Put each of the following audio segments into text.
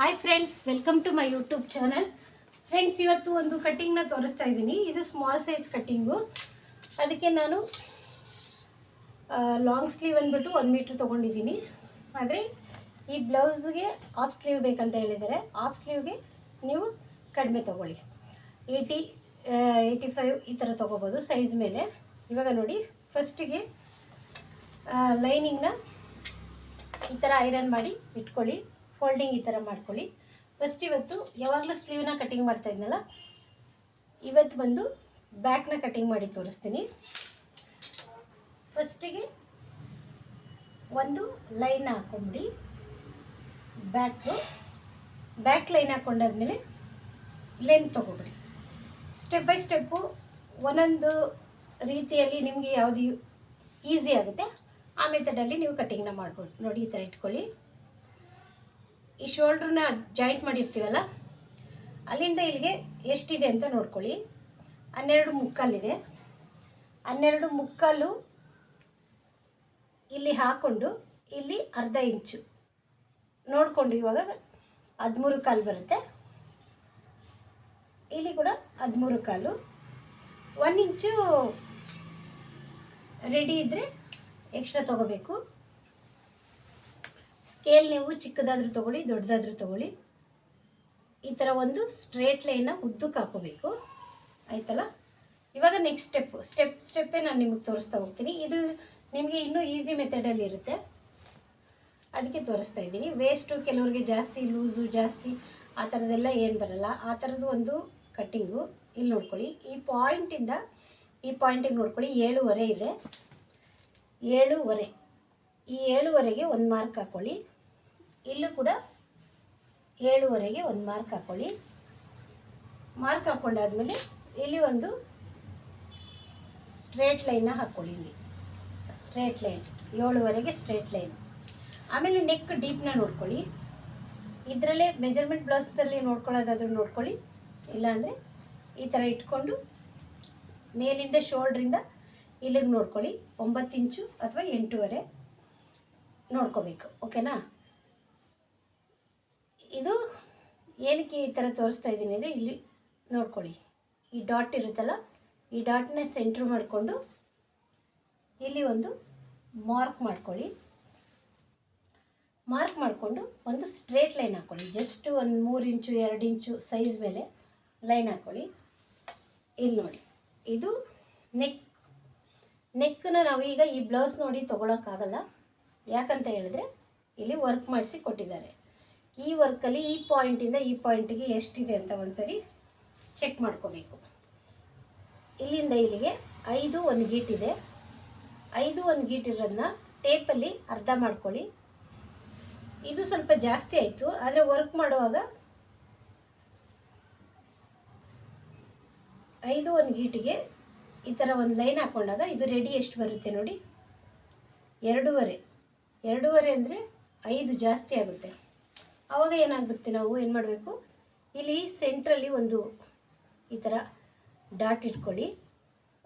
Hi friends welcome to my YouTube channel friends ಇವತ್ತು ಒಂದು ಕಟ್ಟಿಂಗ್ನ ತೋರಿಸ್ತಾ ಇದ್ದೀನಿ. ಇದು ಸ್ಮಾಲ್ ಸೈಜ್ ಕಟ್ಟಿಂಗು ಅದಕ್ಕೆ ನಾನು ಲಾಂಗ್ ಸ್ಲೀವ್ ಅಂದ್ಬಿಟ್ಟು ಒಂದು ಮೀಟ್ರ್ ತೊಗೊಂಡಿದ್ದೀನಿ. ಆದರೆ ಈ ಬ್ಲೌಸ್ಗೆ ಆಫ್ ಸ್ಲೀವ್ ಬೇಕಂತ ಹೇಳಿದ್ದಾರೆ. ಆಫ್ ಸ್ಲೀವ್ಗೆ ನೀವು ಕಡಿಮೆ ತೊಗೊಳ್ಳಿ. ಏಯ್ಟಿ ಏಯ್ಟಿ ಫೈವ್ ಈ ಥರ ತೊಗೋಬೋದು ಸೈಜ್ ಮೇಲೆ. ಇವಾಗ ನೋಡಿ ಫಸ್ಟಿಗೆ ಲೈನಿಂಗ್ನ ಈ ಥರ ಐರನ್ ಮಾಡಿ ಇಟ್ಕೊಳ್ಳಿ. ಫೋಲ್ಡಿಂಗ್ ಈ ಥರ ಮಾಡ್ಕೊಳ್ಳಿ. ಫಸ್ಟ್ ಇವತ್ತು ಯಾವಾಗಲೂ ಸ್ಲೀವ್ನ ಕಟಿಂಗ್ ಮಾಡ್ತಾ ಇದ್ನಲ್ಲ, ಇವತ್ತು ಬಂದು ಬ್ಯಾಕ್ನ ಕಟಿಂಗ್ ಮಾಡಿ ತೋರಿಸ್ತೀನಿ. ಫಸ್ಟಿಗೆ ಒಂದು ಲೈನ್ ಹಾಕೊಂಬಿಡಿ ಬ್ಯಾಕು ಬ್ಯಾಕ್ ಲೈನ್ ಹಾಕೊಂಡಾದ್ಮೇಲೆ ಲೆಂತ್ ತೊಗೊಬಿಡಿ ಸ್ಟೆಪ್ ಬೈ ಸ್ಟೆಪ್ಪು ಒಂದೊಂದು ರೀತಿಯಲ್ಲಿ ನಿಮಗೆ ಯಾವುದು ಈಸಿ ಆಗುತ್ತೆ, ಆ ಮೆಥಡಲ್ಲಿ ನೀವು ಕಟಿಂಗ್ನ ಮಾಡ್ಬೋದು. ನೋಡಿ ಈ ಥರ ಇಟ್ಕೊಳ್ಳಿ. ಈ ಶೋಲ್ಡ್ರನ್ನ ಜಾಯಿಂಟ್ ಮಾಡಿರ್ತೀವಲ್ಲ, ಅಲ್ಲಿಂದ ಇಲ್ಲಿಗೆ ಎಷ್ಟಿದೆ ಅಂತ ನೋಡ್ಕೊಳ್ಳಿ. ಹನ್ನೆರಡು ಮುಕ್ಕಾಲಿದೆ ಹನ್ನೆರಡು ಮುಕ್ಕಾಲು ಇಲ್ಲಿ ಹಾಕ್ಕೊಂಡು ಇಲ್ಲಿ ಅರ್ಧ ಇಂಚು. ನೋಡಿಕೊಂಡು ಇವಾಗ ಹದಿಮೂರು ಕಾಲು ಬರುತ್ತೆ. ಇಲ್ಲಿ ಕೂಡ ಹದಿಮೂರು ಕಾಲು. ಒನ್ ಇಂಚು ರೆಡಿ ಇದ್ದರೆ ಎಕ್ಸ್ಟ್ರಾ ತೊಗೋಬೇಕು. ಸ್ಕೇಲ್ ನೀವು ಚಿಕ್ಕದಾದ್ರೂ ತೊಗೊಳ್ಳಿ, ದೊಡ್ಡದಾದ್ರೂ ತೊಗೊಳ್ಳಿ. ಈ ಥರ ಒಂದು ಸ್ಟ್ರೇಟ್ ಲೈನ್ನ ಉದ್ದಕ್ಕೆ ಹಾಕೋಬೇಕು. ಆಯ್ತಲ್ಲ? ಇವಾಗ ನೆಕ್ಸ್ಟ್ ಸ್ಟೆಪ್ ಸ್ಟೆಪ್ ಸ್ಟೆಪ್ಪೇ ನಾನು ನಿಮಗೆ ತೋರಿಸ್ತಾ ಹೋಗ್ತೀನಿ. ಇದು ನಿಮಗೆ ಇನ್ನೂ ಈಸಿ ಮೆಥಡಲ್ಲಿ ಇರುತ್ತೆ. ಅದಕ್ಕೆ ತೋರಿಸ್ತಾ ಇದ್ದೀನಿ. ವೇಸ್ಟು ಕೆಲವ್ರಿಗೆ ಜಾಸ್ತಿ ಲೂಸು ಜಾಸ್ತಿ, ಆ ಥರದ್ದೆಲ್ಲ ಏನು ಬರಲ್ಲ. ಆ ಥರದ್ದು ಒಂದು ಕಟ್ಟಿಂಗು ಇಲ್ಲಿ ನೋಡ್ಕೊಳ್ಳಿ. ಈ ಪಾಯಿಂಟಿಂದ ಈ ಪಾಯಿಂಟಿಗೆ ನೋಡ್ಕೊಳ್ಳಿ. ಏಳುವರೆ ಇದೆ. ಏಳುವರೆ. ಈ ಏಳುವರೆಗೆ ಒಂದು ಮಾರ್ಕ್ ಹಾಕ್ಕೊಳ್ಳಿ ಇಲ್ಲೂ ಕೂಡ ಏಳುವರೆಗೆ ಒಂದು ಮಾರ್ಕ್ ಹಾಕ್ಕೊಳ್ಳಿ ಮಾರ್ಕ್ ಹಾಕ್ಕೊಂಡಾದ್ಮೇಲೆ ಇಲ್ಲಿ ಒಂದು ಸ್ಟ್ರೇಟ್ ಲೈನ್ನ ಹಾಕ್ಕೊಳ್ಳಿ ಇಲ್ಲಿ. ಸ್ಟ್ರೇಟ್ ಲೈನ್ ಏಳುವರೆಗೆ ಸ್ಟ್ರೇಟ್ ಲೈನ್ ಆಮೇಲೆ ನೆಕ್ ಡೀಪ್ನ ನೋಡ್ಕೊಳ್ಳಿ. ಇದರಲ್ಲೇ ಮೆಜರ್ಮೆಂಟ್ ಬ್ಲೌಸ್ದಲ್ಲಿ ನೋಡ್ಕೊಳ್ಳೋದಾದ್ರೂ ನೋಡ್ಕೊಳ್ಳಿ. ಇಲ್ಲಾಂದರೆ ಈ ಥರ ಇಟ್ಕೊಂಡು ಮೇಲಿಂದ ಶೋಲ್ಡ್ರಿಂದ ಇಲ್ಲಿಗೆ ನೋಡ್ಕೊಳ್ಳಿ. ಒಂಬತ್ತು ಇಂಚು ಅಥವಾ ಎಂಟೂವರೆ ನೋಡ್ಕೋಬೇಕು. ಓಕೆನಾ ಇದು ಏನಕ್ಕೆ ಈ ಥರ ತೋರಿಸ್ತಾ ಇದ್ದೀನಿ ಅಂದರೆ ಇಲ್ಲಿ ನೋಡ್ಕೊಳ್ಳಿ. ಈ ಡಾಟ್ ಇರುತ್ತಲ್ಲ, ಈ ಡಾಟ್ನ ಸೆಂಟ್ರ್ ಮಾಡಿಕೊಂಡು ಇಲ್ಲಿ ಒಂದು ಮಾರ್ಕ್ ಮಾಡ್ಕೊಳ್ಳಿ. ಮಾರ್ಕ್ ಮಾಡಿಕೊಂಡು ಒಂದು ಸ್ಟ್ರೇಟ್ ಲೈನ್ ಹಾಕ್ಕೊಳ್ಳಿ ಜಸ್ಟ್ ಒಂದು ಮೂರು ಇಂಚು, ಎರಡು ಇಂಚು ಸೈಜ್ ಮೇಲೆ ಲೈನ್ ಹಾಕ್ಕೊಳ್ಳಿ ಇಲ್ಲಿ ನೋಡಿ. ಇದು ನೆಕ್ ನೆಕ್ಕನ್ನ ನಾವು ಈಗ ಈ ಬ್ಲೌಸ್ ನೋಡಿ ತೊಗೊಳಕ್ಕಾಗಲ್ಲ. ಯಾಕಂತ ಹೇಳಿದ್ರೆ ಇಲ್ಲಿ ವರ್ಕ್ ಮಾಡಿಸಿ ಕೊಟ್ಟಿದ್ದಾರೆ. ಈ ವರ್ಕಲ್ಲಿ ಈ ಪಾಯಿಂಟಿಂದ ಈ ಪಾಯಿಂಟಿಗೆ ಎಷ್ಟಿದೆ ಅಂತ ಒಂದ್ಸರಿ ಚೆಕ್ ಮಾಡ್ಕೋಬೇಕು. ಇಲ್ಲಿಂದ ಇಲ್ಲಿಗೆ ಐದು ಒಂದು ಗೀಟಿದೆ ಐದು ಒಂದು ಗೀಟ್ ಇರೋದನ್ನ ಟೇಪಲ್ಲಿ ಅರ್ಧ ಮಾಡ್ಕೊಳ್ಳಿ. ಇದು ಸ್ವಲ್ಪ ಜಾಸ್ತಿ ಆಯಿತು, ಆದರೆ ವರ್ಕ್ ಮಾಡುವಾಗ ಐದು ಒಂದು ಗೀಟಿಗೆ ಈ ಥರ ಒಂದು ಲೈನ್ ಹಾಕ್ಕೊಂಡಾಗ ಇದು ರೆಡಿ ಎಷ್ಟು ಬರುತ್ತೆ ನೋಡಿ. ಎರಡೂವರೆ. ಎರಡೂವರೆ ಅಂದರೆ ಐದು ಜಾಸ್ತಿ ಆಗುತ್ತೆ. ಆವಾಗ ಏನಾಗುತ್ತೆ ನಾವು ಏನು ಮಾಡಬೇಕು? ಇಲ್ಲಿ ಸೆಂಟ್ರಲ್ಲಿ ಒಂದು ಈ ಥರ ಡಾಟ್ ಇಟ್ಕೊಳ್ಳಿ.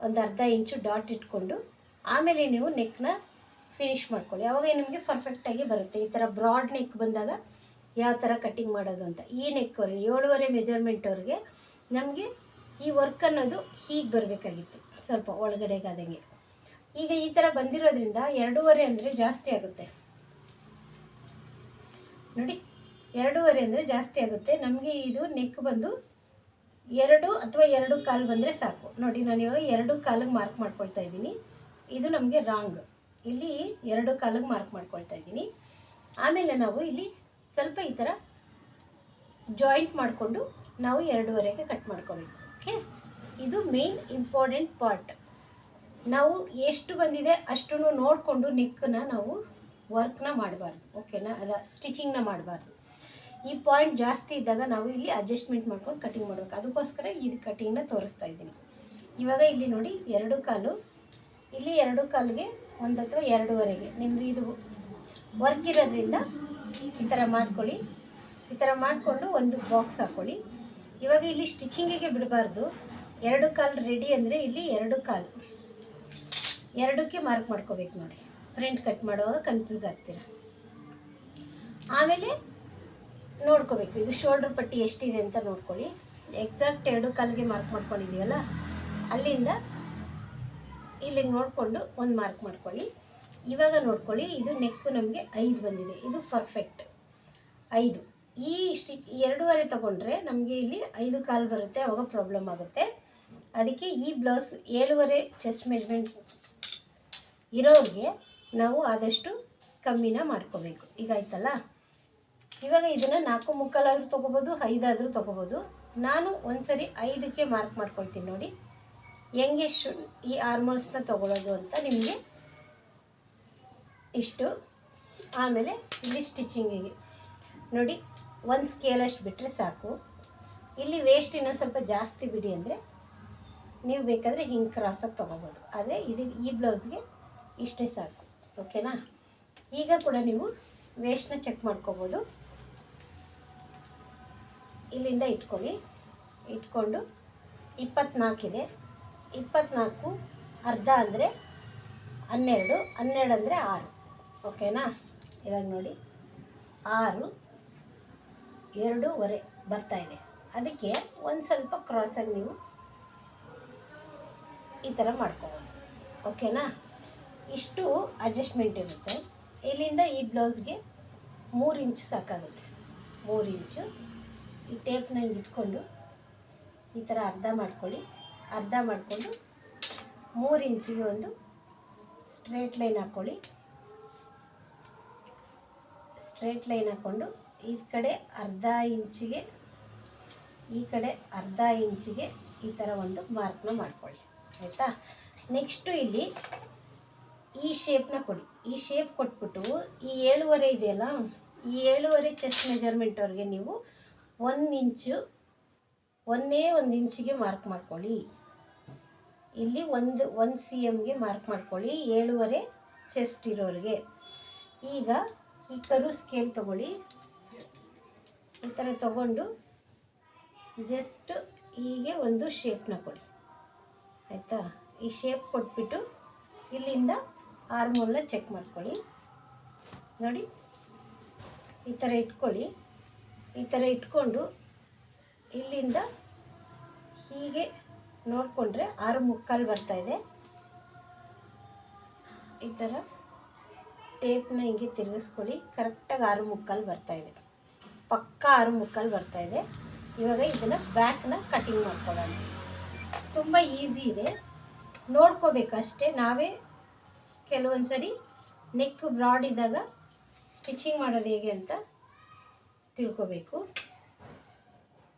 ಒಂದು ಅರ್ಧ ಇಂಚು ಡಾಟ್ ಇಟ್ಕೊಂಡು, ಆಮೇಲೆ ನೀವು ನೆಕ್ನ ಫಿನಿಶ್ ಮಾಡ್ಕೊಳ್ಳಿ. ಆವಾಗ ನಿಮಗೆ ಪರ್ಫೆಕ್ಟಾಗಿ ಬರುತ್ತೆ. ಈ ಥರ ಬ್ರಾಡ್ ನೆಕ್ ಬಂದಾಗ ಯಾವ ಥರ ಕಟ್ಟಿಂಗ್ ಮಾಡೋದು ಅಂತ. ಈ ನೆಕ್ವರೆಗೆ ಏಳುವರೆ ಮೆಜರ್ಮೆಂಟ್ವರೆಗೆ ನಮಗೆ ಈ ವರ್ಕ್ ಅನ್ನೋದು ಹೀಗೆ ಬರಬೇಕಾಗಿತ್ತು. ಸ್ವಲ್ಪ ಒಳಗಡೆಗಾದಂಗೆ. ಈಗ ಈ ಥರ ಬಂದಿರೋದ್ರಿಂದ ಎರಡೂವರೆ ಅಂದರೆ ಜಾಸ್ತಿ ಆಗುತ್ತೆ. ನೋಡಿ ಎರಡೂವರೆ ಅಂದರೆ ಜಾಸ್ತಿ ಆಗುತ್ತೆ. ನಮಗೆ ಇದು ನೆಕ್ ಬಂದು ಎರಡು ಅಥವಾ ಎರಡು ಕಾಲು ಬಂದರೆ ಸಾಕು. ನೋಡಿ, ನಾನು ಇವಾಗ ಎರಡು ಕಾಲಿಗೆ ಮಾರ್ಕ್ ಮಾಡ್ಕೊಳ್ತಾ ಇದ್ದೀನಿ. ಇದು ನಮಗೆ ರಾಂಗ್ ಇಲ್ಲಿ ಎರಡು ಕಾಲಿಗೆ ಮಾರ್ಕ್ ಮಾಡ್ಕೊಳ್ತಾ ಇದ್ದೀನಿ. ಆಮೇಲೆ ನಾವು ಇಲ್ಲಿ ಸ್ವಲ್ಪ ಈ ಥರ ಜಾಯಿಂಟ್ ಮಾಡಿಕೊಂಡು ನಾವು ಎರಡೂವರೆಗೆ ಕಟ್ ಮಾಡ್ಕೋಬೇಕು. ಓಕೆ ಇದು ಮೇನ್ ಇಂಪಾರ್ಟೆಂಟ್ ಪಾರ್ಟ್ ನಾವು ಎಷ್ಟು ಬಂದಿದೆ ಅಷ್ಟು ನೋಡಿಕೊಂಡು ನೆಕ್ಕನ್ನ ನಾವು ವರ್ಕ್ನ ಮಾಡಬಾರ್ದು. ಓಕೆನಾ ಅದ ಸ್ಟಿಚಿಂಗ್ನ ಮಾಡಬಾರ್ದು. ಈ ಪಾಯಿಂಟ್ ಜಾಸ್ತಿ ಇದ್ದಾಗ ನಾವು ಇಲ್ಲಿ ಅಡ್ಜಸ್ಟ್ಮೆಂಟ್ ಮಾಡ್ಕೊಂಡು ಕಟಿಂಗ್ ಮಾಡಬೇಕು. ಅದಕ್ಕೋಸ್ಕರ ಇದು ಕಟಿಂಗ್ನ ತೋರಿಸ್ತಾ ಇದ್ದೀನಿ. ಇವಾಗ ಇಲ್ಲಿ ನೋಡಿ ಎರಡು ಕಾಲು. ಇಲ್ಲಿ ಎರಡು ಕಾಲಿಗೆ ಒಂದು ಅಥವಾ ಎರಡೂವರೆಗೆ. ನಿಮ್ದು ಇದು ವರ್ಕ್ ಇರೋದ್ರಿಂದ ಈ ಥರ ಮಾಡ್ಕೊಳ್ಳಿ. ಈ ಥರ ಮಾಡಿಕೊಂಡು ಒಂದು ಬಾಕ್ಸ್ ಹಾಕ್ಕೊಳ್ಳಿ ಇವಾಗ ಇಲ್ಲಿ ಸ್ಟಿಚಿಂಗಿಗೆ ಬಿಡಬಾರ್ದು. ಎರಡು ಕಾಲು ರೆಡಿ ಅಂದರೆ ಇಲ್ಲಿ ಎರಡು ಕಾಲು. ಎರಡಕ್ಕೆ ಮಾರ್ಕ್ ಮಾಡ್ಕೋಬೇಕು ನೋಡಿ. ಪ್ರಿಂಟ್ ಕಟ್ ಮಾಡುವಾಗ ಕನ್ಫ್ಯೂಸ್ ಆಗ್ತೀರ? ಆಮೇಲೆ ನೋಡ್ಕೋಬೇಕು. ಇದು ಶೋಲ್ಡ್ರ್ ಪಟ್ಟಿ ಎಷ್ಟಿದೆ ಅಂತ ನೋಡ್ಕೊಳ್ಳಿ. ಎಕ್ಸಾಕ್ಟ್ ಎರಡು ಕಾಲಿಗೆ ಮಾರ್ಕ್ ಮಾಡ್ಕೊಂಡಿದ್ದೀವಲ್ಲ? ಅಲ್ಲಿಂದ ಇಲ್ಲಿಗೆ ನೋಡಿಕೊಂಡು ಒಂದು ಮಾರ್ಕ್ ಮಾಡ್ಕೊಳ್ಳಿ. ಇವಾಗ ನೋಡ್ಕೊಳ್ಳಿ, ಇದು ನೆಕ್ಕು ನಮಗೆ ಐದು ಬಂದಿದೆ. ಇದು ಪರ್ಫೆಕ್ಟ್ ಐದು. ಈ ಸ್ಟಿ ಎರಡೂವರೆ ತಗೊಂಡ್ರೆ ನಮಗೆ ಇಲ್ಲಿ ಐದು ಕಾಲು ಬರುತ್ತೆ, ಅವಾಗ ಪ್ರಾಬ್ಲಮ್ ಆಗುತ್ತೆ. ಅದಕ್ಕೆ ಈ ಬ್ಲೌಸ್ ಏಳುವರೆ ಚೆಸ್ಟ್ ಮೆಜರ್ಮೆಂಟ್ ಇರೋರಿಗೆ ನಾವು ಆದಷ್ಟು ಕಮ್ಮಿನ ಮಾಡ್ಕೋಬೇಕು. ಈಗ ಆಯ್ತಲ್ಲ? ಇವಾಗ ಇದನ್ನು ನಾಲ್ಕು ಮುಕ್ಕಾಲಾದರೂ ತೊಗೋಬೋದು, ಐದಾದರೂ ತೊಗೋಬೋದು. ನಾನು ಒಂದ್ಸರಿ ಐದಕ್ಕೆ ಮಾರ್ಕ್ ಮಾಡ್ಕೊಳ್ತೀನಿ ನೋಡಿ. ಹೆಂಗೆ ಶು ಈ ಆರ್ಮೋಲ್ಸ್ನ ತೊಗೊಳೋದು ಅಂತ ನಿಮಗೆ ಇಷ್ಟು. ಆಮೇಲೆ ಇಲ್ಲಿ ಸ್ಟಿಚಿಂಗಿಗೆ ನೋಡಿ, ಒಂದು ಸ್ಕೇಲಷ್ಟು ಬಿಟ್ಟರೆ ಸಾಕು. ಇಲ್ಲಿ ವೇಸ್ಟ್ ಇನ್ನೂ ಸ್ವಲ್ಪ ಜಾಸ್ತಿ ಬಿಡಿ ಅಂದರೆ ನೀವು ಬೇಕಾದರೆ ಹಿಂಗೆ ಕ್ರಾಸಾಗಿ ತೊಗೋಬೋದು. ಆದರೆ ಇದು ಈ ಬ್ಲೌಸ್ಗೆ ಇಷ್ಟೇ ಸಾಕು. ಓಕೆನಾ ಈಗ ಕೂಡ ನೀವು ವೇಸ್ಟ್ನ ಚೆಕ್ ಮಾಡ್ಕೋಬೋದು. ಇಲ್ಲಿಂದ ಇಟ್ಕೊಳ್ಳಿ. ಇಟ್ಕೊಂಡು ಇಪ್ಪತ್ನಾಲ್ಕಿದೆ ಇಪ್ಪತ್ನಾಲ್ಕು ಅರ್ಧ ಅಂದರೆ ಹನ್ನೆರಡು ಹನ್ನೆರಡು ಅಂದರೆ ಆರು. ಓಕೆನಾ? ಇವಾಗ ನೋಡಿ. ಆರು ಎರಡೂವರೆ ಬರ್ತಾ ಇದೆ. ಅದಕ್ಕೆ ಒಂದು ಸ್ವಲ್ಪ ಕ್ರಾಸಾಗಿ ನೀವು ಈ ಥರ ಮಾಡ್ಕೋಬೋದು. ಓಕೆನಾ? ಇಷ್ಟು ಅಡ್ಜಸ್ಟ್ಮೆಂಟ್ ಇರುತ್ತೆ. ಇಲ್ಲಿಂದ ಈ ಬ್ಲೌಸ್ಗೆ ಮೂರು ಇಂಚು ಸಾಕಾಗುತ್ತೆ. ಮೂರು ಇಂಚು ಈ ಟೇಪ್ನ ಹಿಂಗೆ ಇಟ್ಕೊಂಡು ಈ ಥರ ಅರ್ಧ ಮಾಡ್ಕೊಳ್ಳಿ. ಅರ್ಧ ಮಾಡಿಕೊಂಡು ಮೂರು ಇಂಚಿಗೆ ಒಂದು ಸ್ಟ್ರೇಟ್ ಲೈನ್ ಹಾಕ್ಕೊಳ್ಳಿ ಸ್ಟ್ರೇಟ್ ಲೈನ್ ಹಾಕ್ಕೊಂಡು ಈ ಕಡೆ ಅರ್ಧ ಇಂಚಿಗೆ, ಈ ಕಡೆ ಅರ್ಧ ಇಂಚಿಗೆ ಈ ಥರ ಒಂದು ಮಾರ್ಕ್ನ ಮಾಡ್ಕೊಳ್ಳಿ. ಆಯಿತಾ? ನೆಕ್ಸ್ಟು ಇಲ್ಲಿ ಈ ಶೇಪ್ನ ಕೊಡಿ. ಈ ಶೇಪ್ ಕೊಟ್ಬಿಟ್ಟು ಈ ಏಳುವರೆ ಇದೆಯಲ್ಲ, ಈ ಏಳುವರೆ ಚೆಸ್ಟ್ ಮೆಜರ್ಮೆಂಟ್ವರೆಗೆ ನೀವು ಒಂದು ಇಂಚು, ಒಂದೇ ಒಂದು ಇಂಚಿಗೆ ಮಾರ್ಕ್ ಮಾಡ್ಕೊಳ್ಳಿ. ಇಲ್ಲಿ ಒಂದು ಒಂದು ಸಿ ಎಮ್ಗೆ ಮಾರ್ಕ್ ಮಾಡ್ಕೊಳ್ಳಿ, ಏಳುವರೆ ಚೆಸ್ಟ್ ಇರೋರಿಗೆ. ಈಗ ಈ ಕರು ಸ್ಕೇಲ್ ತಗೊಳ್ಳಿ. ಈ ಥರ ತಗೊಂಡು ಜಸ್ಟ್ ಹೀಗೆ ಒಂದು ಶೇಪ್ನ ಕೊಡಿ. ಆಯಿತಾ? ಈ ಶೇಪ್ ಕೊಟ್ಬಿಟ್ಟು ಇಲ್ಲಿಂದ ಆರ್ಮೋಲ್ನ ಚೆಕ್ ಮಾಡ್ಕೊಳ್ಳಿ. ನೋಡಿ, ಈ ಥರ ಇಟ್ಕೊಳ್ಳಿ. ಈ ಥರ ಇಟ್ಕೊಂಡು ಇಲ್ಲಿಂದ ಹೀಗೆ ನೋಡಿಕೊಂಡ್ರೆ ಆರು ಮುಕ್ಕಾಲು ಇದೆ. ಈ ಥರ ಟೇಪ್ನ ಹಿಂಗೆ ತಿರುಗಿಸ್ಕೊಳ್ಳಿ. ಕರೆಕ್ಟಾಗಿ ಆರು ಮುಕ್ಕಾಲು ಬರ್ತಾ ಇದೆ. ಪಕ್ಕ ಆರು ಮುಕ್ಕಾಲು ಇದೆ. ಇವಾಗ ಇದನ್ನು ಬ್ಯಾಕ್ನ ಕಟಿಂಗ್ ಮಾಡ್ಕೊಳ್ಳೋಣ. ತುಂಬ ಈಸಿ ಇದೆ. ನೋಡ್ಕೋಬೇಕಷ್ಟೇ ನಾವೇ ಕೆಲವೊಂದು ಸರಿ ನೆಕ್ ಬ್ರಾಡ್ ಇದ್ದಾಗ ಸ್ಟಿಚಿಂಗ್ ಮಾಡೋದು ಹೇಗೆ ಅಂತ ತಿಳ್ಕೊಬೇಕು.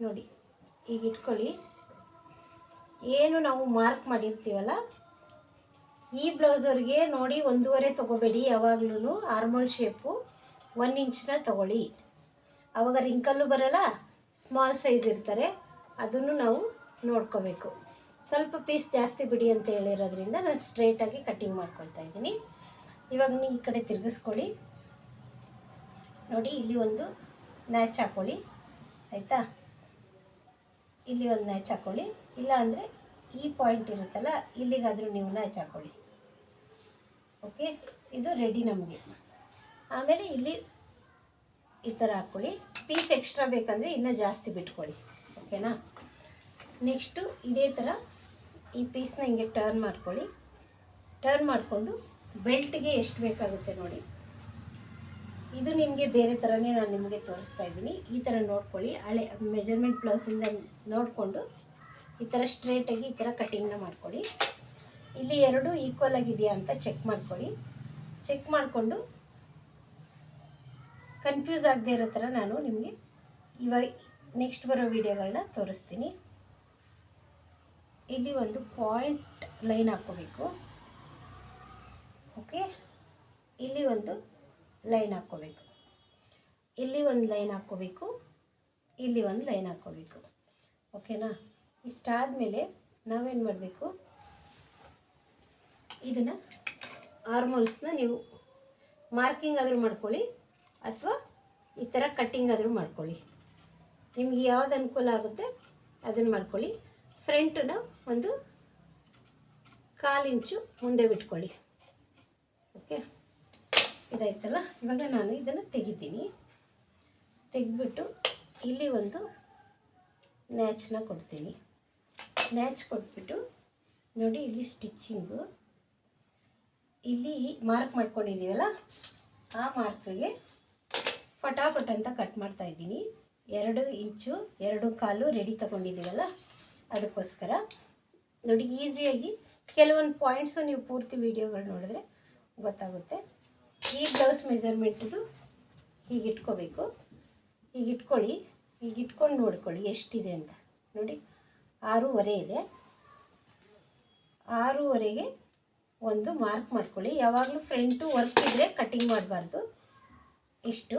ನೋಡಿ, ಈಗ ಇಟ್ಕೊಳ್ಳಿ. ಏನು ನಾವು ಮಾರ್ಕ್ ಮಾಡಿರ್ತೀವಲ್ಲ, ಈ ಬ್ಲೌಸರ್ಗೆ ನೋಡಿ ಒಂದೂವರೆ ತೊಗೋಬೇಡಿ ಯಾವಾಗ್ಲೂ ಆರ್ಮೋಲ್ ಶೇಪು ಒನ್ ಇಂಚ್ನ ತೊಗೊಳ್ಳಿ. ಆವಾಗ ರಿಂಕಲ್ಲು ಬರಲ್ಲ ಸ್ಮಾಲ್ ಸೈಜ್ ಇರ್ತಾರೆ, ಅದನ್ನು ನಾವು ನೋಡ್ಕೋಬೇಕು. ಸ್ವಲ್ಪ ಪೀಸ್ ಜಾಸ್ತಿ ಬಿಡಿ ಅಂತ ಹೇಳಿರೋದ್ರಿಂದ ನಾನು ಸ್ಟ್ರೈಟಾಗಿ ಕಟ್ಟಿಂಗ್ ಮಾಡ್ಕೊಳ್ತಾ ಇದ್ದೀನಿ. ಇವಾಗ ಈ ಕಡೆ ತಿರುಗಿಸ್ಕೊಳ್ಳಿ. ನೋಡಿ, ಇಲ್ಲಿ ಒಂದು ನ್ಯಾಚ್ ಹಾಕ್ಕೊಳ್ಳಿ ಆಯಿತಾ? ಇಲ್ಲಿ ಒಂದು ನ್ಯಾಚ್ ಹಾಕ್ಕೊಳ್ಳಿ ಇಲ್ಲಾಂದರೆ ಈ ಪಾಯಿಂಟ್ ಇರುತ್ತಲ್ಲ, ಇಲ್ಲಿಗಾದರೂ ನೀವು ನ್ಯಾಚ್ ಹಾಕ್ಕೊಳ್ಳಿ ಓಕೆ ಇದು ರೆಡಿ ನಮಗೆ. ಆಮೇಲೆ ಇಲ್ಲಿ ಈ ಥರ ಹಾಕ್ಕೊಳ್ಳಿ. ಪೀಸ್ ಎಕ್ಸ್ಟ್ರಾ ಬೇಕಂದರೆ ಇನ್ನೂ ಜಾಸ್ತಿ ಬಿಟ್ಕೊಳ್ಳಿ. ಓಕೆನಾ ನೆಕ್ಸ್ಟು ಇದೇ ಥರ ಈ ಪೀಸ್ನ ಹಿಂಗೆ ಟರ್ನ್ ಮಾಡ್ಕೊಳ್ಳಿ. ಟರ್ನ್ ಮಾಡಿಕೊಂಡು ಬೆಲ್ಟ್ಗೆ ಎಷ್ಟು ಬೇಕಾಗುತ್ತೆ ನೋಡಿ. ಇದು ನಿಮಗೆ ಬೇರೆ ಥರನೇ ನಾನು ನಿಮಗೆ ತೋರಿಸ್ತಾ ಇದ್ದೀನಿ. ಈ ಥರ ನೋಡ್ಕೊಳ್ಳಿ. ಹಳೆ ಮೆಜರ್ಮೆಂಟ್ ಪ್ಲಸಿಂದ ನೋಡಿಕೊಂಡು ಈ ಥರ ಸ್ಟ್ರೇಟಾಗಿ ಈ ಥರ ಕಟ್ಟಿಂಗ್ನ ಮಾಡ್ಕೊಳ್ಳಿ. ಇಲ್ಲಿ ಎರಡು ಈಕ್ವಲ್ ಆಗಿದೆಯಾ ಅಂತ ಚೆಕ್ ಮಾಡ್ಕೊಳ್ಳಿ. ಚೆಕ್ ಮಾಡಿಕೊಂಡು ಕನ್ಫ್ಯೂಸ್ ಆಗದೆ ಇರೋ ಥರ ನಾನು ನಿಮಗೆ ಇವಾಗ ನೆಕ್ಸ್ಟ್ ಬರೋ ವಿಡಿಯೋಗಳನ್ನ ತೋರಿಸ್ತೀನಿ. ಇಲ್ಲಿ ಒಂದು ಪಾಯಿಂಟ್ ಲೈನ್ ಹಾಕ್ಕೋಬೇಕು. ಓಕೆ ಇಲ್ಲಿ ಒಂದು ಲೈನ್ ಹಾಕ್ಕೋಬೇಕು. ಇಲ್ಲಿ ಒಂದು ಲೈನ್ ಹಾಕ್ಕೋಬೇಕು, ಇಲ್ಲಿ ಒಂದು ಲೈನ್ ಹಾಕ್ಕೋಬೇಕು. ಓಕೆನಾ? ಇಷ್ಟಾದಮೇಲೆ ನಾವೇನು ಮಾಡಬೇಕು? ಇದನ್ನು ಆರ್ಮೋಲ್ಸ್ನ ನೀವು ಮಾರ್ಕಿಂಗ್ ಆದರೂ ಮಾಡ್ಕೊಳ್ಳಿ, ಅಥವಾ ಈ ಥರ ಕಟ್ಟಿಂಗ್ ಆದರೂ ಮಾಡ್ಕೊಳ್ಳಿ. ನಿಮ್ಗೆ ಯಾವ್ದು ಅನುಕೂಲ ಆಗುತ್ತೆ ಅದನ್ನು ಮಾಡ್ಕೊಳ್ಳಿ. ಫ್ರಂಟನ್ನ ಒಂದು ಕಾಲು ಇಂಚು ಮುಂದೆ ಬಿಟ್ಕೊಳ್ಳಿ. ಓಕೆ ಇದಾಯ್ತಲ್ಲ? ಇವಾಗ ನಾನು ಇದನ್ನು ತೆಗಿತೀನಿ. ತೆಗೆದ್ಬಿಟ್ಟು ಇಲ್ಲಿ ಒಂದು ನ್ಯಾಚನ್ನ ಕೊಡ್ತೀನಿ. ನ್ಯಾಚ್ ಕೊಟ್ಬಿಟ್ಟು ನೋಡಿ ಇಲ್ಲಿ ಸ್ಟಿಚ್ಚಿಂಗು. ಇಲ್ಲಿ ಮಾರ್ಕ್ ಮಾಡ್ಕೊಂಡಿದ್ದೀವಲ್ಲ? ಆ ಮಾರ್ಕ್ಗೆ ಪಟಾಪಟ್ ಅಂತ ಕಟ್ ಮಾಡ್ತಾ ಇದ್ದೀನಿ. ಎರಡು ಇಂಚು, ಎರಡು ಕಾಲು ರೆಡಿ ತಗೊಂಡಿದ್ದೀವಲ್ಲ? ಅದಕ್ಕೋಸ್ಕರ. ನೋಡಿ ಈಸಿಯಾಗಿ ಕೆಲವೊಂದು ಪಾಯಿಂಟ್ಸು ನೀವು ಪೂರ್ತಿ ವೀಡಿಯೋಗಳು ನೋಡಿದ್ರೆ ಗೊತ್ತಾಗುತ್ತೆ. ಈ ಬ್ಲೌಸ್ ಮೆಜರ್ಮೆಂಟ್ದು ಹೀಗೆ ಇಟ್ಕೋಬೇಕು. ಹೀಗೆ ಇಟ್ಕೊಳ್ಳಿ. ಹೀಗೆ ಇಟ್ಕೊಂಡು ನೋಡ್ಕೊಳ್ಳಿ ಎಷ್ಟಿದೆ ಅಂತ. ನೋಡಿ, ಆರೂವರೆ ಇದೆ. ಆರೂವರೆಗೆ ಒಂದು ಮಾರ್ಕ್ ಮಾಡ್ಕೊಳ್ಳಿ. ಯಾವಾಗಲೂ ಫ್ರಂಟು ವರ್ಕ್ ಇದ್ದರೆ ಕಟಿಂಗ್ ಮಾಡಬಾರ್ದು. ಇಷ್ಟು.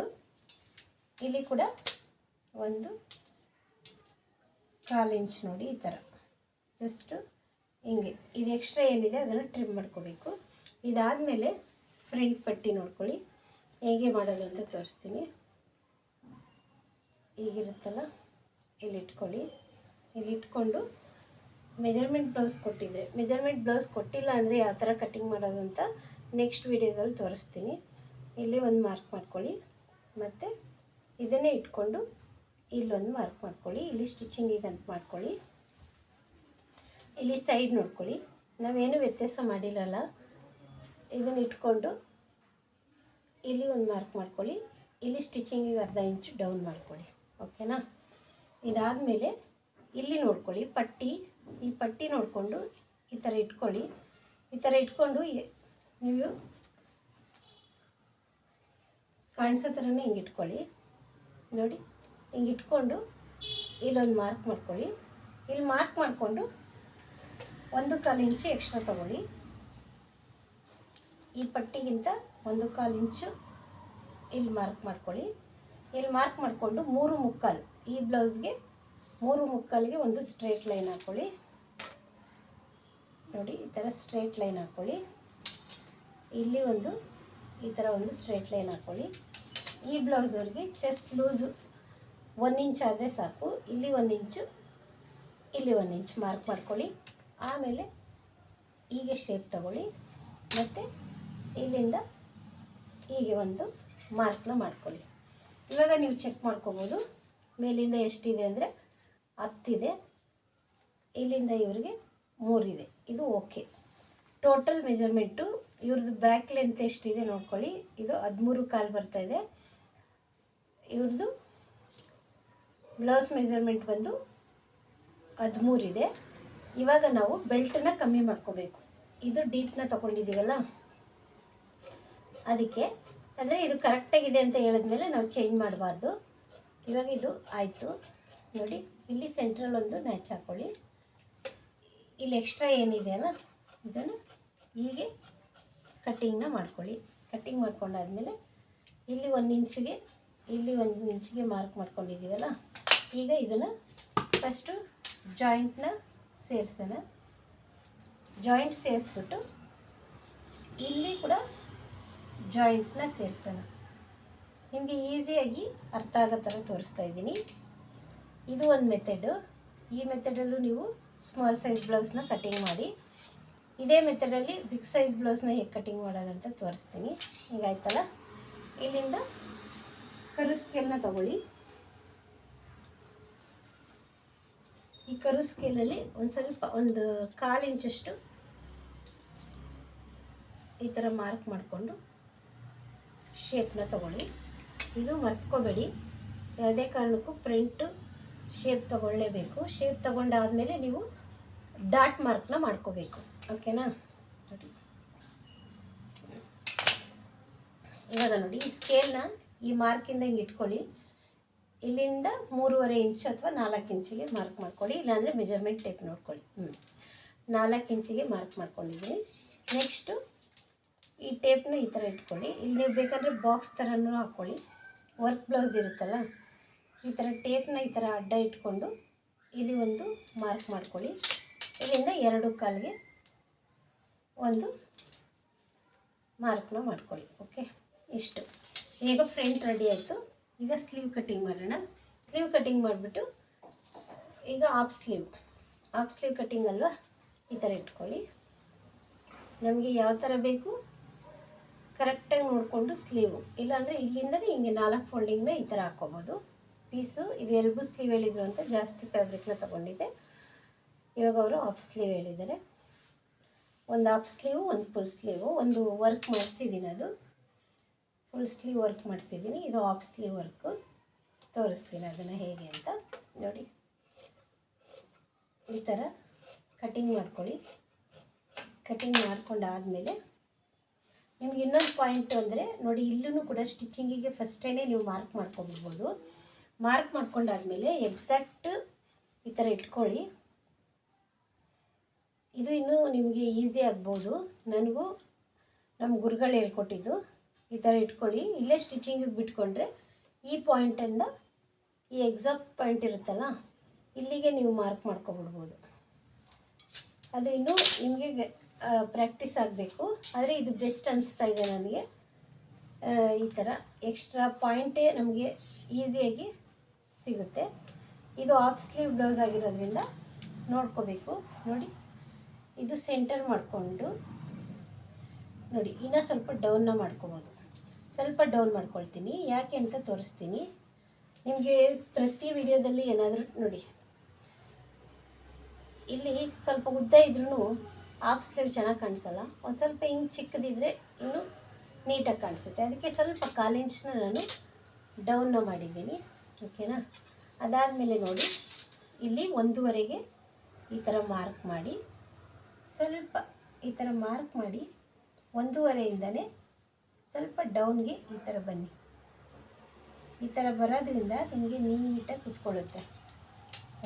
ಇಲ್ಲಿ ಕೂಡ ಒಂದು ಕಾಲು ಇಂಚ್ ನೋಡಿ ಈ ಥರ ಜಸ್ಟು ಹಿಂಗೆ. ಇದು ಎಕ್ಸ್ಟ್ರಾ ಏನಿದೆ, ಅದನ್ನು ಟ್ರಿಮ್ ಮಾಡ್ಕೋಬೇಕು. ಇದಾದಮೇಲೆ ಫ್ರಂಟ್ ಪಟ್ಟಿ ನೋಡ್ಕೊಳ್ಳಿ. ಹೇಗೆ ಮಾಡೋದು ಅಂತ ತೋರಿಸ್ತೀನಿ. ಈಗಿರುತ್ತಲ್ಲ ಇಲ್ಲಿ ಇಟ್ಕೊಳ್ಳಿ. ಇಲ್ಲಿ ಇಟ್ಕೊಂಡು ಮೆಜರ್ಮೆಂಟ್ ಬ್ಲೌಸ್ ಕೊಟ್ಟಿದ್ದೆ ಮೆಜರ್ಮೆಂಟ್ ಬ್ಲೌಸ್ ಕೊಟ್ಟಿಲ್ಲ ಅಂದರೆ ಯಾವ ಥರ ಕಟ್ಟಿಂಗ್ ಮಾಡೋದು ಅಂತ ನೆಕ್ಸ್ಟ್ ವಿಡಿಯೋದಲ್ಲಿ ತೋರಿಸ್ತೀನಿ. ಇಲ್ಲಿ ಒಂದು ಮಾರ್ಕ್ ಮಾಡ್ಕೊಳ್ಳಿ. ಮತ್ತು ಇದನ್ನೇ ಇಟ್ಕೊಂಡು ಇಲ್ಲೊಂದು ಮಾರ್ಕ್ ಮಾಡ್ಕೊಳ್ಳಿ. ಇಲ್ಲಿ ಸ್ಟಿಚಿಂಗಿಗೆ ಅಂತ ಮಾಡ್ಕೊಳ್ಳಿ. ಇಲ್ಲಿ ಸೈಡ್ ನೋಡ್ಕೊಳ್ಳಿ. ನಾವೇನು ವ್ಯತ್ಯಾಸ ಮಾಡಿರಲ್ಲ ಇದನ್ನು ಇಟ್ಕೊಂಡು ಇಲ್ಲಿ ಒಂದು ಮಾರ್ಕ್ ಮಾಡ್ಕೊಳ್ಳಿ. ಇಲ್ಲಿ ಸ್ಟಿಚಿಂಗಿಗೆ ಅರ್ಧ ಇಂಚು ಡೌನ್ ಮಾಡ್ಕೊಳ್ಳಿ. ಓಕೆನಾ ಇದಾದಮೇಲೆ ಇಲ್ಲಿ ನೋಡ್ಕೊಳ್ಳಿ, ಪಟ್ಟಿ. ಈ ಪಟ್ಟಿ ನೋಡಿಕೊಂಡು ಈ ಥರ ಇಟ್ಕೊಳ್ಳಿ. ಈ ಥರ ಇಟ್ಕೊಂಡು ನೀವು ಕಾಣಿಸೋ ಥರನೇ ಹಿಂಗೆ ಇಟ್ಕೊಳ್ಳಿ. ನೋಡಿ, ಹಿಂಗೆ ಇಟ್ಕೊಂಡು ಇಲ್ಲೊಂದು ಮಾರ್ಕ್ ಮಾಡ್ಕೊಳ್ಳಿ. ಇಲ್ಲಿ ಮಾರ್ಕ್ ಮಾಡಿಕೊಂಡು ಒಂದು ಕಾಲು ಇಂಚು ಎಕ್ಸ್ಟ್ರಾ ತಗೊಳ್ಳಿ. ಈ ಪಟ್ಟಿಗಿಂತ ಒಂದು ಕಾಲು ಇಂಚು ಇಲ್ಲಿ ಮಾರ್ಕ್ ಮಾಡ್ಕೊಳ್ಳಿ. ಇಲ್ಲಿ ಮಾರ್ಕ್ ಮಾಡಿಕೊಂಡು ಮೂರು ಮುಕ್ಕಾಲು, ಈ ಬ್ಲೌಸ್ಗೆ ಮೂರು ಮುಕ್ಕಾಲಿಗೆ ಒಂದು ಸ್ಟ್ರೇಟ್ ಲೈನ್ ಹಾಕ್ಕೊಳ್ಳಿ ನೋಡಿ, ಈ ಥರ ಸ್ಟ್ರೇಟ್ ಲೈನ್ ಹಾಕ್ಕೊಳ್ಳಿ ಇಲ್ಲಿ ಒಂದು, ಈ ಥರ ಒಂದು ಸ್ಟ್ರೇಟ್ ಲೈನ್ ಹಾಕ್ಕೊಳ್ಳಿ ಈ ಬ್ಲೌಸವ್ರಿಗೆ ಚೆಸ್ಟ್ ಲೂಸು ಒನ್ ಇಂಚ್ ಆದರೆ ಸಾಕು. ಇಲ್ಲಿ ಒಂದು ಇಂಚು, ಇಲ್ಲಿ ಒಂದು ಇಂಚ್ ಮಾರ್ಕ್ ಮಾಡ್ಕೊಳ್ಳಿ. ಆಮೇಲೆ ಹೀಗೆ ಶೇಪ್ ತಗೊಳ್ಳಿ. ಮತ್ತು ಇಲ್ಲಿಂದ ಹೀಗೆ ಒಂದು ಮಾರ್ಕ್ನ ಮಾಡ್ಕೊಳ್ಳಿ. ಇವಾಗ ನೀವು ಚೆಕ್ ಮಾಡ್ಕೊಬೋದು. ಮೇಲಿಂದ ಎಷ್ಟಿದೆ ಅಂದರೆ ಹತ್ತಿದೆ. ಇಲ್ಲಿಂದ ಇವ್ರಿಗೆ ಮೂರಿದೆ. ಇದು ಓಕೆ ಟೋಟಲ್ ಮೆಜರ್ಮೆಂಟು ಇವ್ರದ್ದು ಬ್ಯಾಕ್ ಲೆಂತ್ ಎಷ್ಟಿದೆ ನೋಡ್ಕೊಳ್ಳಿ. ಇದು ಹದಿಮೂರು ಕಾಲು ಬರ್ತಾ ಇದೆ. ಇವ್ರದ್ದು ಬ್ಲೌಸ್ ಮೆಜರ್ಮೆಂಟ್ ಬಂದು ಹದಿಮೂರಿದೆ. ಇವಾಗ ನಾವು ಬೆಲ್ಟನ್ನ ಕಮ್ಮಿ ಮಾಡ್ಕೋಬೇಕು. ಇದು ಡೀಪ್ನ ತೊಗೊಂಡಿದ್ದೀವಲ್ಲ? ಅದಕ್ಕೆ, ಅಂದರೆ ಇದು ಕರೆಕ್ಟಾಗಿದೆ ಅಂತ ಹೇಳಿದ್ಮೇಲೆ ನಾವು ಚೇಂಜ್ ಮಾಡಬಾರ್ದು. ಇವಾಗ ಇದು ಆಯಿತು. ನೋಡಿ, ಇಲ್ಲಿ ಸೆಂಟ್ರಲ್ ಒಂದು ಮ್ಯಾಚ್ ಹಾಕ್ಕೊಳ್ಳಿ ಇಲ್ಲಿ ಎಕ್ಸ್ಟ್ರಾ ಏನಿದೆಯಲ್ಲ ಇದನ್ನು ಹೀಗೆ ಕಟ್ಟಿಂಗ್ನ ಮಾಡ್ಕೊಳ್ಳಿ. ಕಟ್ಟಿಂಗ್ ಮಾಡ್ಕೊಂಡಾದ್ಮೇಲೆ ಇಲ್ಲಿ ಒಂದು ಇಂಚಿಗೆ, ಇಲ್ಲಿ ಒಂದು ಇಂಚಿಗೆ ಮಾರ್ಕ್ ಮಾಡ್ಕೊಂಡಿದ್ದೀವಲ್ಲ, ಈಗ ಇದನ್ನು ಫಸ್ಟು ಜಾಯಿಂಟ್ನ ಸೇರಿಸೋಣ. ಜಾಯಿಂಟ್ ಸೇರಿಸ್ಬಿಟ್ಟು, ಇಲ್ಲಿ ಕೂಡ ಜಾಯಿಂಟ್ನ ಸೇರಿಸೋಣ. ನಿಮಗೆ ಈಸಿಯಾಗಿ ಅರ್ಥ ಆಗೋ ಥರ ತೋರಿಸ್ತಾ ಇದ್ದೀನಿ. ಇದು ಒಂದು ಮೆಥಡು ಈ ಮೆಥಡಲ್ಲೂ ನೀವು ಸ್ಮಾಲ್ ಸೈಜ್ ಬ್ಲೌಸ್ನ ಕಟಿಂಗ್ ಮಾಡಿ. ಇದೇ ಮೆಥಡಲ್ಲಿ ಬಿಗ್ ಸೈಜ್ ಬ್ಲೌಸ್ನ ಹೇಗೆ ಕಟಿಂಗ್ ಮಾಡೋದಂತ ತೋರಿಸ್ತೀನಿ. ಹೀಗಾಯ್ತಲ್ಲ ಇಲ್ಲಿಂದ ಕರು ಸ್ಕೇಲ್ನ ತಗೊಳ್ಳಿ. ಈ ಕರು ಸ್ಕೇಲಲ್ಲಿ ಒಂದು ಸ್ವಲ್ಪ ಒಂದು ಕಾಲು ಇಂಚಷ್ಟು ಈ ಥರ ಮಾರ್ಕ್ ಮಾಡಿಕೊಂಡು ಶೇಪ್ನ ತಗೊಳ್ಳಿ. ಇದು ಮರ್ತ್ಕೋಬೇಡಿ. ಯಾವುದೇ ಕಾರಣಕ್ಕೂ ಪ್ರಿಂಟು ಶೇಪ್ ತಗೊಳ್ಳೇಬೇಕು. ಶೇಪ್ ತಗೊಂಡಾದಮೇಲೆ ನೀವು ಡಾಟ್ ಮಾರ್ಕ್ನ ಮಾಡ್ಕೋಬೇಕು. ಓಕೆನಾ ನೋಡಿ. ಇವಾಗ ನೋಡಿ, ಈ ಸ್ಕೇಲ್ನ ಈ ಮಾರ್ಕಿಂದ ಹಿಂಗೆ ಇಟ್ಕೊಳ್ಳಿ. ಇಲ್ಲಿಂದ ಮೂರುವರೆ ಇಂಚು ಅಥವಾ ನಾಲ್ಕು ಇಂಚಿಗೆ ಮಾರ್ಕ್ ಮಾಡ್ಕೊಳ್ಳಿ. ಇಲ್ಲಾಂದರೆ ಮೆಜರ್ಮೆಂಟ್ ಟೇಪ್ ನೋಡ್ಕೊಳ್ಳಿ. ಹ್ಞೂ ನಾಲ್ಕು ಇಂಚಿಗೆ ಮಾರ್ಕ್ ಮಾಡ್ಕೊಂಡಿದ್ದೀನಿ. ನೆಕ್ಸ್ಟು ಈ ಟೇಪ್ನ ಈ ಥರ ಇಟ್ಕೊಳ್ಳಿ. ಇಲ್ಲಿ ನೀವು ಬೇಕಾದರೆ ಬಾಕ್ಸ್ ಥರನೂ ಹಾಕ್ಕೊಳ್ಳಿ ವರ್ಕ್ ಬ್ಲೌಸ್ ಇರುತ್ತಲ್ಲ, ಈ ಥರ ಟೇಪ್ನ ಈ ಥರ ಅಡ್ಡ ಇಟ್ಕೊಂಡು ಇಲ್ಲಿ ಒಂದು ಮಾರ್ಕ್ ಮಾಡ್ಕೊಳ್ಳಿ. ಇಲ್ಲಿಂದ ಎರಡು ಕಾಲಿಗೆ ಒಂದು ಮಾರ್ಕ್ನ ಮಾಡ್ಕೊಳ್ಳಿ ಓಕೆ ಇಷ್ಟು. ಈಗ ಫ್ರಂಟ್ ರೆಡಿ ಆಯಿತು. ಈಗ ಸ್ಲೀವ್ ಕಟ್ಟಿಂಗ್ ಮಾಡೋಣ. ಸ್ಲೀವ್ ಕಟ್ಟಿಂಗ್ ಮಾಡಿಬಿಟ್ಟು ಈಗ half sleeve half sleeve cutting ಅಲ್ವಾ? ಈ ಥರ ಇಟ್ಕೊಳ್ಳಿ. ನಮಗೆ ಯಾವ ಥರ ಬೇಕು? ಕರೆಕ್ಟಾಗಿ ನೋಡಿಕೊಂಡು ಸ್ಲೀವು. ಇಲ್ಲಾಂದರೆ ಇಲ್ಲಿಂದಲೇ ಹಿಂಗೆ ನಾಲ್ಕು ಫೋಲ್ಡಿಂಗ್ನ ಈ ಥರ ಹಾಕ್ಕೊಬೋದು. ಪೀಸು, ಇದು ಎಲ್ಬು ಸ್ಲೀವ್ ಹೇಳಿದ್ರು ಅಂತ ಜಾಸ್ತಿ ಫ್ಯಾಬ್ರಿಕ್ನ ತೊಗೊಂಡಿದ್ದೆ. ಇವಾಗ ಅವರು ಆಫ್ ಸ್ಲೀವ್ ಹೇಳಿದ್ದಾರೆ. ಒಂದು ಹಾಫ್ ಸ್ಲೀವು ಒಂದು ಫುಲ್ ಸ್ಲೀವು ಒಂದು ವರ್ಕ್ ಮಾಡಿಸಿದ್ದೀನಿ ಅದು. ಫುಲ್ ಸ್ಲೀವ್ ವರ್ಕ್ ಮಾಡಿಸಿದ್ದೀನಿ. ಇದು ಆಫ್ ಸ್ಲೀವ್ ವರ್ಕು ತೋರಿಸ್ತೀನಿ ಅದನ್ನು ಹೇಗೆ ಅಂತ. ನೋಡಿ. ಈ ಥರ ಕಟಿಂಗ್ ಮಾಡ್ಕೊಳ್ಳಿ. ಕಟಿಂಗ್ ಮಾಡ್ಕೊಂಡಾದಮೇಲೆ ನಿಮ್ಗೆ ಇನ್ನೊಂದು ಪಾಯಿಂಟ್ ಅಂದರೆ ನೋಡಿ ಇಲ್ಲೂ ಕೂಡ ಸ್ಟಿಚಿಂಗಿಗೆ ಫಸ್ಟೇ ನೀವು ಮಾರ್ಕ್ ಮಾಡ್ಕೊಬಿಡ್ಬೋದು ಮಾರ್ಕ್ ಮಾಡ್ಕೊಂಡಾದ್ಮೇಲೆ ಎಕ್ಸಾಕ್ಟ್ ಈ ಥರ ಇಟ್ಕೊಳ್ಳಿ. ಇದು ಇನ್ನೂ ನಿಮಗೆ ಈಸಿ ಆಗ್ಬೋದು. ನನಗೂ ನಮ್ಮ ಗುರುಗಳು ಹೇಳ್ಕೊಟ್ಟಿದ್ದು ಈ ಥರ ಇಟ್ಕೊಳ್ಳಿ. ಇಲ್ಲೇ ಸ್ಟಿಚಿಂಗಿಗೆ ಬಿಟ್ಕೊಂಡ್ರೆ ಈ ಪಾಯಿಂಟಿಂದ ಈ ಎಕ್ಸಾಕ್ಟ್ ಪಾಯಿಂಟ್ ಇರುತ್ತಲ್ಲ, ಇಲ್ಲಿಗೆ ನೀವು ಮಾರ್ಕ್ ಮಾಡ್ಕೊಬಿಡ್ಬೋದು ಅದು ಇನ್ನೂ ನಿಮಗೆ ಪ್ರಾಕ್ಟೀಸ್ ಆಗಬೇಕು. ಆದರೆ ಇದು ಬೆಸ್ಟ್ ಅನಿಸ್ತಾ ಇದೆ ನನಗೆ ಈ ಥರ ಎಕ್ಸ್ಟ್ರಾ ಪಾಯಿಂಟೇ ನಮಗೆ ಈಸಿಯಾಗಿ ಸಿಗುತ್ತೆ. ಇದು ಆಫ್ ಸ್ಲೀವ್ ಬ್ಲೌಸ್ ಆಗಿರೋದ್ರಿಂದ ನೋಡ್ಕೋಬೇಕು. ನೋಡಿ, ಇದು ಸೆಂಟರ್ ಮಾಡಿಕೊಂಡು ನೋಡಿ, ಇನ್ನೂ ಸ್ವಲ್ಪ ಡೌನ್ನ ಮಾಡ್ಕೋಬೋದು. ಸ್ವಲ್ಪ ಡೌನ್ ಮಾಡ್ಕೊಳ್ತೀನಿ. ಯಾಕೆ ಅಂತ ತೋರಿಸ್ತೀನಿ. ನಿಮಗೆ ಪ್ರತಿ ವಿಡಿಯೋದಲ್ಲಿ ಏನಾದರೂ ನೋಡಿ, ಇಲ್ಲಿ ಸ್ವಲ್ಪ ಉದ್ದ ಇದ್ರೂ ಆಫ್ ಸ್ಲೀವ್ ಚೆನ್ನಾಗಿ ಕಾಣಿಸಲ್ಲ? ಒಂದು ಸ್ವಲ್ಪ ಹಿಂಗೆ ಚಿಕ್ಕದಿದ್ರೆ ಇನ್ನೂ ನೀಟಾಗಿ ಕಾಣಿಸುತ್ತೆ. ಅದಕ್ಕೆ ಸ್ವಲ್ಪ ಕಾಲು ಇಂಚನ್ನ ನಾನು ಡೌನ್ನ ಮಾಡಿದ್ದೀನಿ. ಓಕೆನಾ? ಅದಾದಮೇಲೆ ನೋಡಿ, ಇಲ್ಲಿ ಒಂದೂವರೆಗೆ ಈ ಥರ ಮಾರ್ಕ್ ಮಾಡಿ, ಸ್ವಲ್ಪ ಈ ಥರ ಮಾರ್ಕ್ ಮಾಡಿ ಒಂದೂವರೆಯಿಂದಲೇ ಸ್ವಲ್ಪ ಡೌನ್ಗೆ ಈ ಥರ ಬನ್ನಿ. ಈ ಥರ ಬರೋದ್ರಿಂದ ನಿಮಗೆ ನೀಟಾಗಿ ಕುತ್ಕೊಳ್ಳುತ್ತೆ.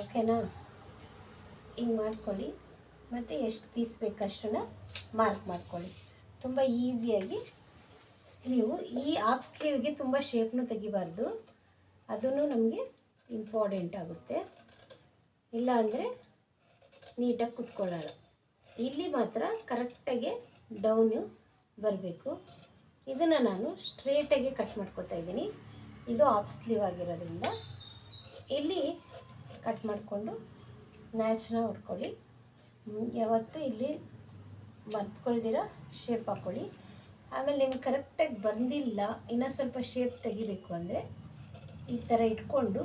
ಓಕೆನಾ? ಹಿಂಗೆ ಮಾಡ್ಕೊಳ್ಳಿ. ಮತ್ತು ಎಷ್ಟು ಪೀಸ್ ಬೇಕಷ್ಟನ್ನ ಮಾರ್ಕ್ ಮಾಡ್ಕೊಳ್ಳಿ. ತುಂಬ ಈಸಿಯಾಗಿ ಸ್ಲೀವು ಈ ಆಫ್ ಸ್ಲೀವ್ಗೆ ತುಂಬ ಶೇಪ್ನು ತೆಗಿಬಾರ್ದು. ಅದನ್ನು ನಮಗೆ ಇಂಪಾರ್ಟೆಂಟ್ ಆಗುತ್ತೆ. ಇಲ್ಲ ಅಂದರೆ ನೀಟಾಗಿ ಕುತ್ಕೊಳ್ಳೋಲ್ಲ ಇಲ್ಲಿ ಮಾತ್ರ ಕರೆಕ್ಟಾಗಿ ಡೌನು ಬರಬೇಕು. ಇದನ್ನು ನಾನು ಸ್ಟ್ರೇಟಾಗಿ ಕಟ್ ಮಾಡ್ಕೊತಾ ಇದ್ದೀನಿ. ಇದು ಆಫ್ ಸ್ಲೀವ್ ಆಗಿರೋದ್ರಿಂದ. ಇಲ್ಲಿ ಕಟ್ ಮಾಡಿಕೊಂಡು ನ್ಯಾಚನ್ನ ಹೊಡ್ಕೊಳ್ಳಿ. ಯಾವತ್ತೂ ಇಲ್ಲಿ ಮರ್ತ್ಕೊಳ್ದಿರೋ ಶೇಪ್ ಹಾಕ್ಕೊಳ್ಳಿ ಆಮೇಲೆ ನಿಮ್ಗೆ ಕರೆಕ್ಟಾಗಿ ಬಂದಿಲ್ಲ, ಇನ್ನೂ ಸ್ವಲ್ಪ ಶೇಪ್ ತೆಗಿಬೇಕು ಅಂದರೆ, ಈ ಥರ ಇಟ್ಕೊಂಡು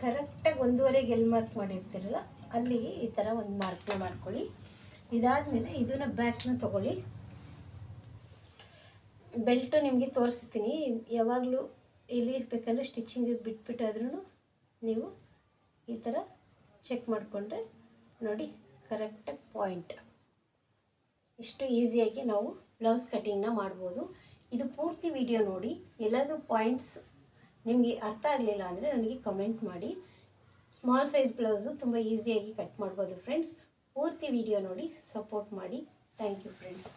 ಕರೆಕ್ಟಾಗಿ ಒಂದೂವರೆಗೆ ಎಲ್ಲಿ ಮಾರ್ಕ್ ಮಾಡಿರ್ತೀರಲ್ಲ, ಅಲ್ಲಿಗೆ ಈ ಥರ ಒಂದು ಮಾರ್ಕ್ನ ಮಾಡ್ಕೊಳ್ಳಿ. ಇದಾದಮೇಲೆ ಇದನ್ನು ಬ್ಯಾಕ್ನ ತೊಗೊಳ್ಳಿ. ಬೆಲ್ಟು ನಿಮಗೆ ತೋರಿಸ್ತೀನಿ. ಯಾವಾಗಲೂ ಇಲ್ಲಿ ಇರಬೇಕಂದ್ರೆ ಸ್ಟಿಚಿಂಗಿಗೆ ಬಿಟ್ಬಿಟ್ಟಾದ್ರೂ ನೀವು ಈ ಥರ ಚೆಕ್ ಮಾಡಿಕೊಂಡ್ರೆ ನೋಡಿ ಕರೆಕ್ಟಾಗಿ ಪಾಯಿಂಟ್ ಇಷ್ಟು ಈಸಿಯಾಗಿ ನಾವು ಬ್ಲೌಸ್ ಕಟಿಂಗ್ನ ಮಾಡ್ಬೋದು. ಇದು ಪೂರ್ತಿ ವಿಡಿಯೋ ನೋಡಿ. ಎಲ್ಲಾದರೂ ಪಾಯಿಂಟ್ಸ್ ನಿಮಗೆ ಅರ್ಥ ಆಗಲಿಲ್ಲ ಅಂದರೆ ನನಗೆ ಕಮೆಂಟ್ ಮಾಡಿ. ಸ್ಮಾಲ್ ಸೈಜ್ ಬ್ಲೌಸು ತುಂಬ ಈಸಿಯಾಗಿ ಕಟ್ ಮಾಡ್ಬೋದು ಫ್ರೆಂಡ್ಸ್ ಪೂರ್ತಿ ವಿಡಿಯೋ ನೋಡಿ ಸಪೋರ್ಟ್ ಮಾಡಿ. Thank you friends